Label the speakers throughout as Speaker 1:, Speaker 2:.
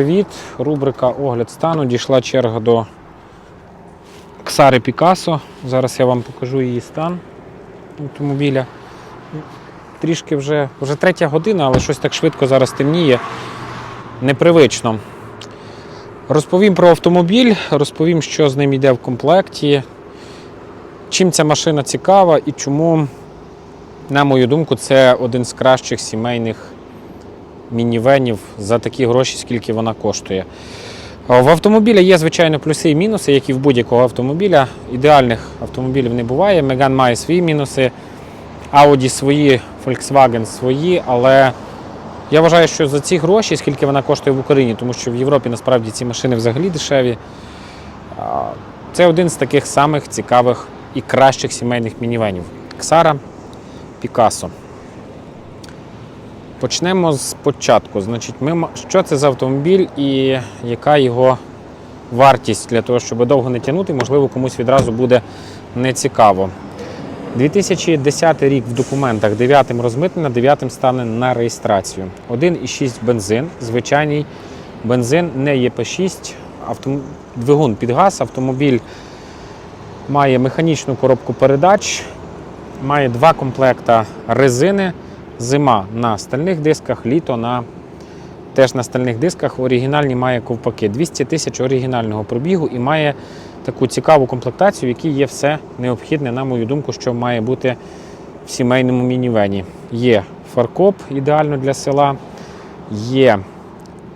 Speaker 1: Привіт, рубрика Огляд стану. Дійшла черга до Ксари Пікасо. Зараз я вам покажу її стан автомобіля. Трішки вже, вже третя година, але щось так швидко зараз темніє. Непривично. Розповім про автомобіль, розповім, що з ним йде в комплекті, чим ця машина цікава і чому, на мою думку, це один з кращих сімейних мінівенів за такі гроші, скільки вона коштує. В автомобілі є, звичайно, плюси і мінуси, як і в будь-якого автомобіля. Ідеальних автомобілів не буває. Megane має свої мінуси, Audi свої, Volkswagen свої, але я вважаю, що за ці гроші, скільки вона коштує в Україні, тому що в Європі насправді ці машини взагалі дешеві. Це один з таких самих цікавих і кращих сімейних мінівенів. Ксара Picasso. Почнемо з початку. Значить, ми, що це за автомобіль і яка його вартість для того, щоб довго не тягнути, можливо, комусь відразу буде нецікаво. 2010 рік в документах 9 розмитнена, 9 стане на реєстрацію. 1,6 бензин, звичайний бензин, не ЄП6, автом... двигун під газ, автомобіль має механічну коробку передач, має два комплекта резини. Зима на стальних дисках, літо на теж на стальних дисках. Оригінальні має ковпаки. 200 тисяч оригінального пробігу і має таку цікаву комплектацію, в якій є все необхідне, на мою думку, що має бути в сімейному мінівені. Є фаркоп ідеально для села, є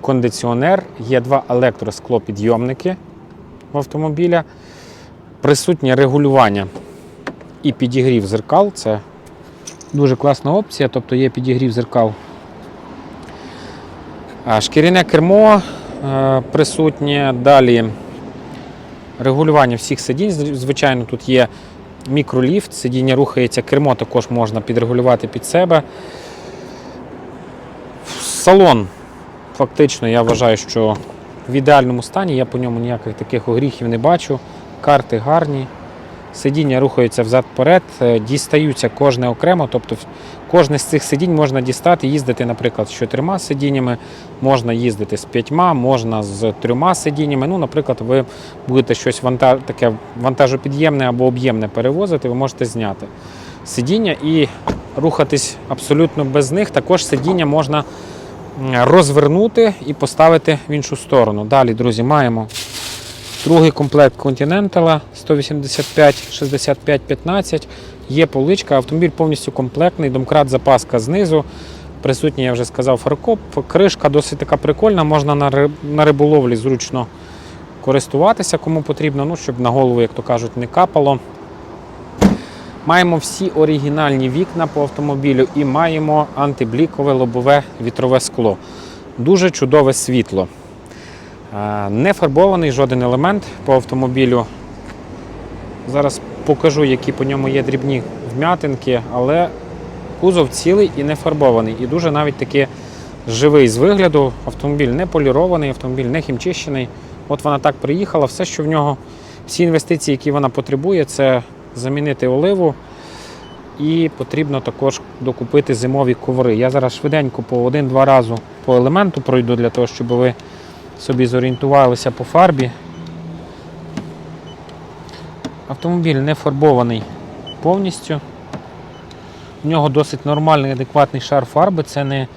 Speaker 1: кондиціонер, є два електросклопідйомники в автомобіля, присутнє регулювання і підігрів зеркал. Це Дуже класна опція, тобто є підігрів зеркал. Шкіряне кермо е, присутнє. Далі регулювання всіх сидінь. Звичайно, тут є мікроліфт, сидіння рухається, кермо також можна підрегулювати під себе. Салон, фактично, я вважаю, що в ідеальному стані, я по ньому ніяких таких огріхів не бачу. Карти гарні. Сидіння рухаються взад-вперед, е, дістаються кожне окремо, тобто кожне з цих сидінь можна дістати, їздити, наприклад, з чотирма сидіннями, можна їздити з п'ятьма, можна з трьома сидіннями. Ну, наприклад, ви будете щось ванта... таке вантажопід'ємне або об'ємне перевозити, ви можете зняти сидіння і рухатись абсолютно без них. Також сидіння можна розвернути і поставити в іншу сторону. Далі, друзі, маємо Другий комплект Continental 185 65 15. Є поличка, автомобіль повністю комплектний, домкрат запаска знизу. Присутній, я вже сказав, фаркоп. Кришка досить така прикольна, можна на, ри- на риболовлі зручно користуватися, кому потрібно, ну, щоб на голову, як то кажуть, не капало. Маємо всі оригінальні вікна по автомобілю і маємо антиблікове лобове вітрове скло. Дуже чудове світло. Е, Не фарбований жоден елемент по автомобілю. Зараз покажу, які по ньому є дрібні вм'ятинки, але кузов цілий і не фарбований. І дуже навіть таки живий з вигляду. Автомобіль не полірований, автомобіль не хімчищений. От вона так приїхала. Все, що в нього, всі інвестиції, які вона потребує, це замінити оливу. І потрібно також докупити зимові коври. Я зараз швиденько по один-два рази по елементу пройду для того, щоб ви собі зорієнтувалися по фарбі. Автомобіль не фарбований повністю. У нього досить нормальний, адекватний шар фарби. Це не,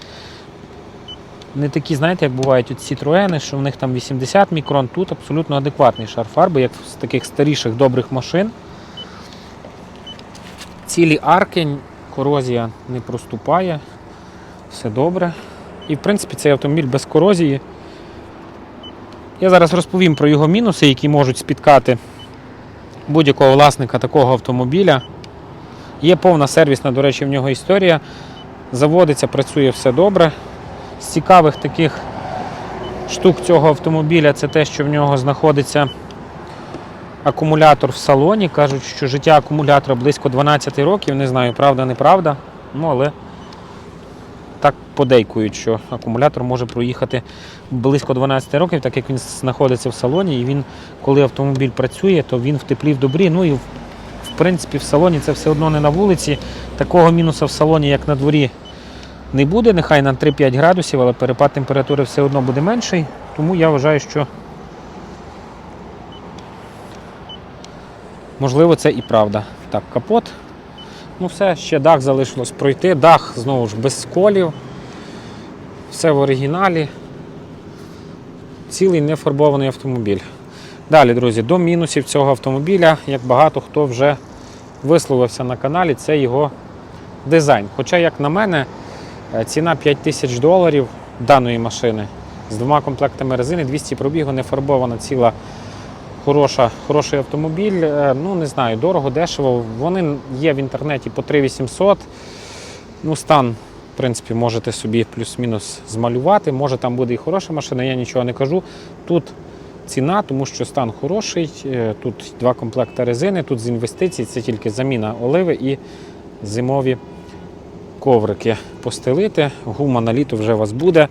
Speaker 1: не такі, знаєте, як бувають от Citroen, що в них там 80 мікрон. Тут абсолютно адекватний шар фарби, як з таких старіших добрих машин. Цілі арки, корозія не проступає, все добре. І в принципі цей автомобіль без корозії. Я зараз розповім про його мінуси, які можуть спіткати будь-якого власника такого автомобіля. Є повна сервісна, до речі, в нього історія. Заводиться, працює все добре. З цікавих таких штук цього автомобіля це те, що в нього знаходиться акумулятор в салоні. Кажуть, що життя акумулятора близько 12 років. Не знаю, правда, неправда. Ну, але так подейкують, що акумулятор може проїхати близько 12 років, так як він знаходиться в салоні, і він, коли автомобіль працює, то він в теплі в добрі. Ну і в, принципі в салоні це все одно не на вулиці. Такого мінуса в салоні, як на дворі, не буде. Нехай на 3-5 градусів, але перепад температури все одно буде менший. Тому я вважаю, що можливо це і правда. Так, капот. Ну все, ще дах залишилось пройти. Дах знову ж без сколів. Все в оригіналі. Цілий нефарбований автомобіль. Далі, друзі, до мінусів цього автомобіля, як багато хто вже висловився на каналі, це його дизайн. Хоча, як на мене, е, ціна 5 тисяч доларів даної машини з двома комплектами резини, 200 пробігу, не фарбована ціла хороша, хороший автомобіль. Е, Ну, не знаю, дорого, дешево. Вони є в інтернеті по 3800. Ну, стан, в принципі, можете собі плюс-мінус змалювати. Може, там буде і хороша машина, я нічого не кажу. Тут ціна, тому що стан хороший. Е, Тут два комплекти резини, тут з інвестицій це тільки заміна оливи і зимові коврики постелити. Гума на літо вже у вас буде.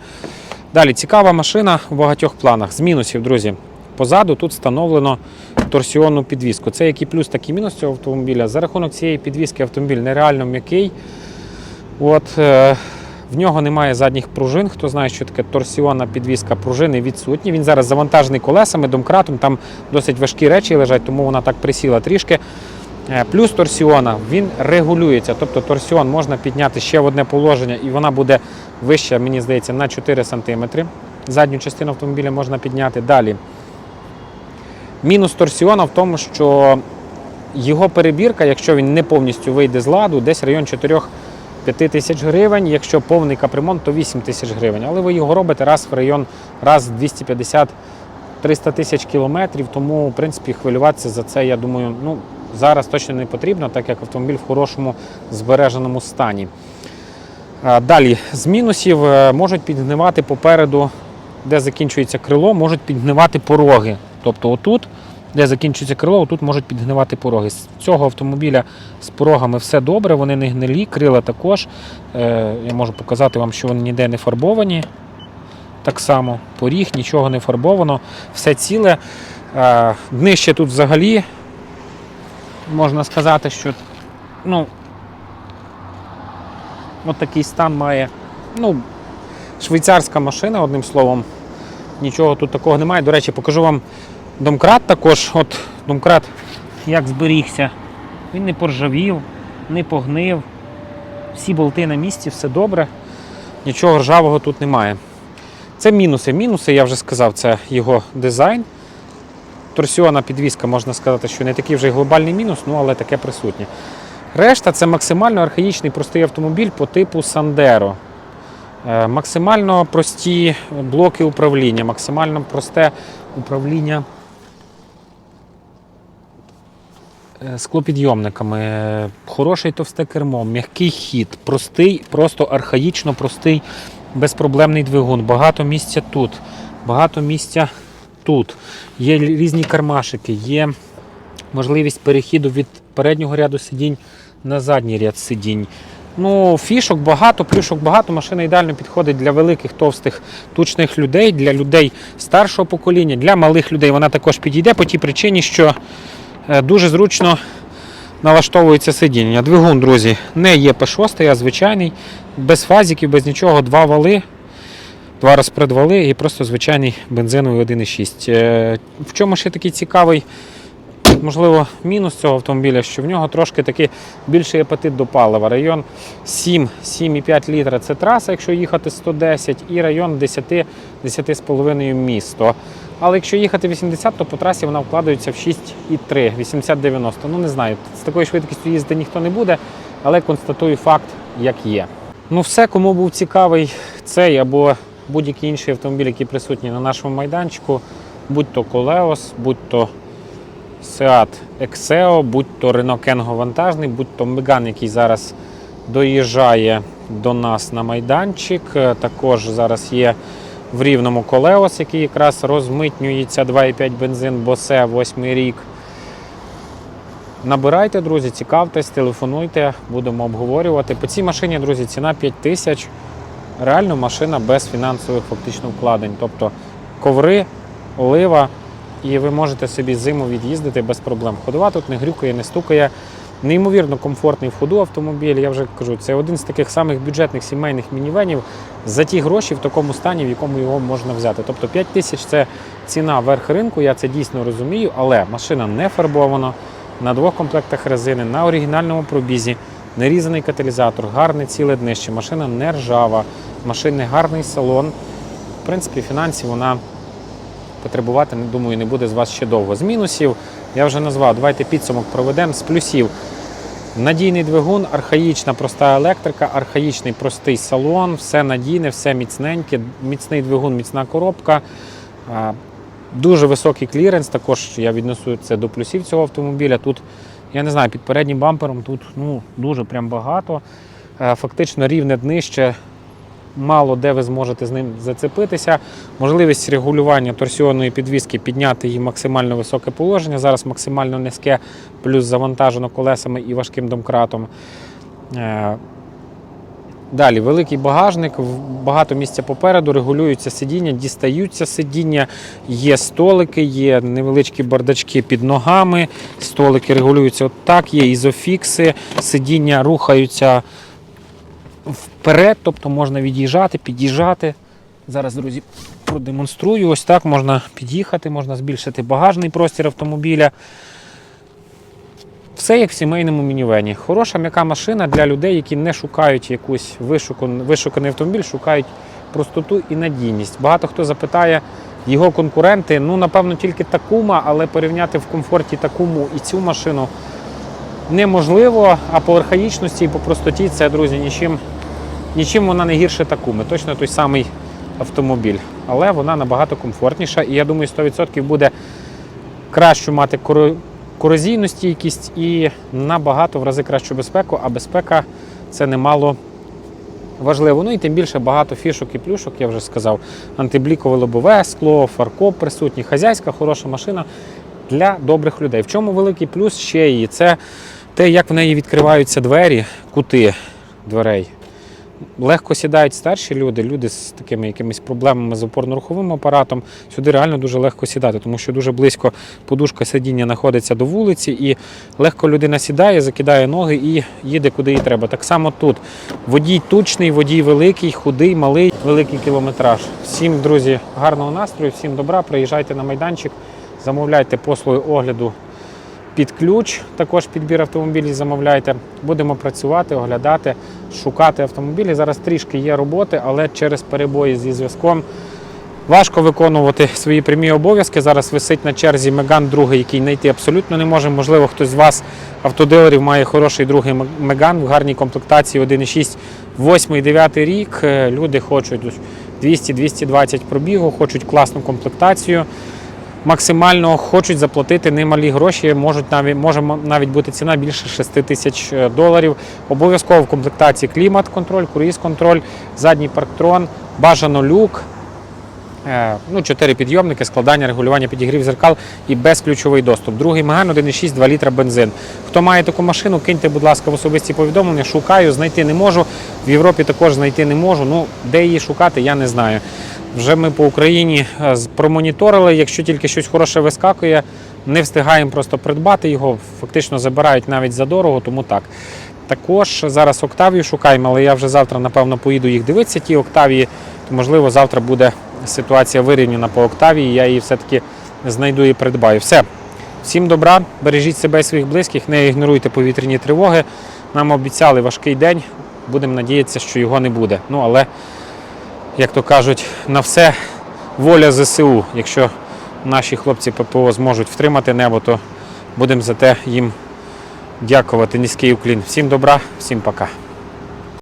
Speaker 1: Далі цікава машина в багатьох планах. З мінусів, друзі. Позаду тут встановлено торсіонну підвіску. Це як і плюс, так і мінус цього автомобіля. За рахунок цієї підвіски автомобіль нереально м'який. От, е, в нього немає задніх пружин. Хто знає, що таке торсіонна підвіска, пружини відсутні. Він зараз завантажений колесами, домкратом, там досить важкі речі лежать, тому вона так присіла трішки. Е, Плюс торсіона він регулюється. Тобто торсіон можна підняти ще в одне положення, і вона буде вища, мені здається, на 4 см. Задню частину автомобіля можна підняти далі. Мінус торсіона в тому, що його перебірка, якщо він не повністю вийде з ладу, десь район 4-5 тисяч гривень. Якщо повний капремонт, то 8 тисяч гривень. Але ви його робите раз в район, раз 250 300 тисяч кілометрів, тому в принципі хвилюватися за це, я думаю, ну зараз точно не потрібно, так як автомобіль в хорошому збереженому стані. Далі, з мінусів е, можуть підгнивати попереду, де закінчується крило, можуть підгнивати пороги. Тобто отут, де закінчується крило, отут можуть підгнивати пороги. З цього автомобіля з порогами все добре, вони не гнилі, крила також. Е, Я можу показати вам, що вони ніде не фарбовані. Так само, поріг, нічого не фарбовано, все ціле. Е, Днище тут взагалі можна сказати, що ну, от такий стан має. Ну, швейцарська машина, одним словом, нічого тут такого немає. До речі, покажу вам домкрат також. От домкрат як зберігся. Він не поржавів, не погнив. Всі болти на місці, все добре. Нічого ржавого тут немає. Це мінуси. Мінуси, я вже сказав, це його дизайн. Торсіонна підвіска, можна сказати, що не такий вже й глобальний мінус, ну але таке присутнє. Решта це максимально архаїчний простий автомобіль по типу Sandero. Е, Максимально прості блоки управління, максимально просте управління е, склопідйомниками, е, хороший товсте кермо, м'який хід, простий, просто архаїчно простий, безпроблемний двигун. Багато місця тут, багато місця тут. Є різні кармашики, є можливість перехіду від переднього ряду сидінь на задній ряд сидінь. Ну, фішок багато, плюшок багато. Машина ідеально підходить для великих, товстих, тучних людей, для людей старшого покоління, для малих людей вона також підійде по тій причині, що дуже зручно налаштовується сидіння. Двигун, друзі, не є P6, а звичайний, без фазиків, без нічого, два вали. Два розпредвали і просто звичайний бензиновий 1,6. Е, В чому ще такий цікавий, можливо, мінус цього автомобіля, що в нього трошки такий більший апетит до палива. Район 7-7,5 літра це траса, якщо їхати 110, і район 10-10,5 місто. Але якщо їхати 80, то по трасі вона вкладається в 6,3, 80-90. Ну не знаю, з такою швидкістю їздити ніхто не буде, але констатую факт, як є. Ну все, кому був цікавий цей або будь-який інший автомобіль, який присутній на нашому майданчику, будь то Колеос, будь то Seat Exeo, будь то Renault Kengo вантажний, будь то Megane, який зараз доїжджає до нас на майданчик. Також зараз є в рівному Колеос, який якраз розмитнюється 2,5 бензин, Bose 8 рік. Набирайте, друзі, цікавтесь, телефонуйте, будемо обговорювати. По цій машині, друзі, ціна 5 тисяч. Реально машина без фінансових фактично вкладень. Тобто коври, олива, і ви можете собі зиму від'їздити без проблем. Ходова тут не грюкає, не стукає. Неймовірно комфортний в ходу автомобіль. Я вже кажу, це один з таких самих бюджетних сімейних мінівенів за ті гроші в такому стані, в якому його можна взяти. Тобто 5 тисяч це ціна верх ринку, я це дійсно розумію, але машина не фарбована на двох комплектах резини, на оригінальному пробізі, нерізаний каталізатор, гарне ціле днище, машина не ржава, машини гарний салон. В принципі, фінансів вона потребувати, думаю, не буде з вас ще довго. З мінусів я вже назвав. Давайте підсумок проведемо з плюсів. Надійний двигун, архаїчна проста електрика, архаїчний простий салон, все надійне, все міцненьке, міцний двигун, міцна коробка. Дуже високий кліренс, також я віднесу це до плюсів цього автомобіля. Тут, я не знаю, під переднім бампером тут ну, дуже прям багато. Е, Фактично рівне днище, мало де ви зможете з ним зацепитися. Можливість регулювання торсіонної підвіски, підняти її максимально високе положення. Зараз максимально низьке, плюс завантажено колесами і важким домкратом. Е, Далі великий багажник, багато місця попереду, регулюються сидіння, дістаються сидіння, є столики, є невеличкі бардачки під ногами, столики регулюються отак, є ізофікси, сидіння рухаються вперед, тобто можна від'їжджати, під'їжджати. Зараз, друзі, продемонструю. Ось так можна під'їхати, можна збільшити багажний простір автомобіля. Все як в сімейному мінівені. Хороша м'яка машина для людей, які не шукають якусь вишукан, вишуканий автомобіль, шукають простоту і надійність. Багато хто запитає його конкуренти. Ну, напевно, тільки Такума, але порівняти в комфорті Такуму і цю машину неможливо. А по архаїчності і по простоті це, друзі, нічим, нічим вона не гірше Такуми. Точно той самий автомобіль. Але вона набагато комфортніша. І я думаю, 100% буде краще мати корозійну стійкість і набагато в рази кращу безпеку, а безпека це немало важливо. Ну і тим більше багато фішок і плюшок, я вже сказав. Антиблікове лобове скло, фаркоп присутній, хазяйська, хороша машина для добрих людей. В чому великий плюс ще її? Це те, як в неї відкриваються двері, кути дверей. Легко сідають старші люди, люди з такими якимись проблемами з опорно-руховим апаратом. Сюди реально дуже легко сідати, тому що дуже близько подушка сидіння знаходиться до вулиці, і легко людина сідає, закидає ноги і їде куди їй треба. Так само тут. Водій тучний, водій великий, худий, малий, великий кілометраж. Всім, друзі, гарного настрою, всім добра. Приїжджайте на майданчик, замовляйте послуги огляду під ключ, також підбір автомобілів замовляйте. Будемо працювати, оглядати, шукати автомобілі. Зараз трішки є роботи, але через перебої зі зв'язком важко виконувати свої прямі обов'язки. Зараз висить на черзі Меган другий, який знайти абсолютно не може. Можливо, хтось з вас, автодилерів, має хороший другий Меган в гарній комплектації 1,6, 8 9 рік. Е, Люди хочуть 200-220 пробігу, хочуть класну комплектацію максимально хочуть заплатити немалі гроші. Можуть навіть може навіть бути ціна більше 6 тисяч е, доларів. Обов'язково в комплектації клімат-контроль, круїз-контроль, задній парктрон, бажано люк. Е, Ну, 4 підйомники, складання, регулювання підігрів зеркал і безключовий доступ. Другий Меган 1,6, 2 літра бензин. Хто має таку машину, киньте, будь ласка, в особисті повідомлення. Шукаю, знайти не можу. В Європі також знайти не можу. Ну, де її шукати, я не знаю. Вже ми по Україні е, промоніторили. Якщо тільки щось хороше вискакує, не встигаємо просто придбати його. Фактично забирають навіть за дорого, тому так. Також зараз Октавію шукаємо, але я вже завтра, напевно, поїду їх дивитися, ті Октавії. То, можливо, завтра буде ситуація вирівняна по Октавії. Я її все-таки знайду і придбаю. Все. Всім добра, бережіть себе і своїх близьких, не ігноруйте повітряні тривоги. Нам обіцяли важкий день. Будемо надіятися, що його не буде. Ну, але як то кажуть, на все воля ЗСУ. Якщо наші хлопці ППО зможуть втримати небо, то будемо за те їм дякувати. Низький уклін. Всім добра, всім пока.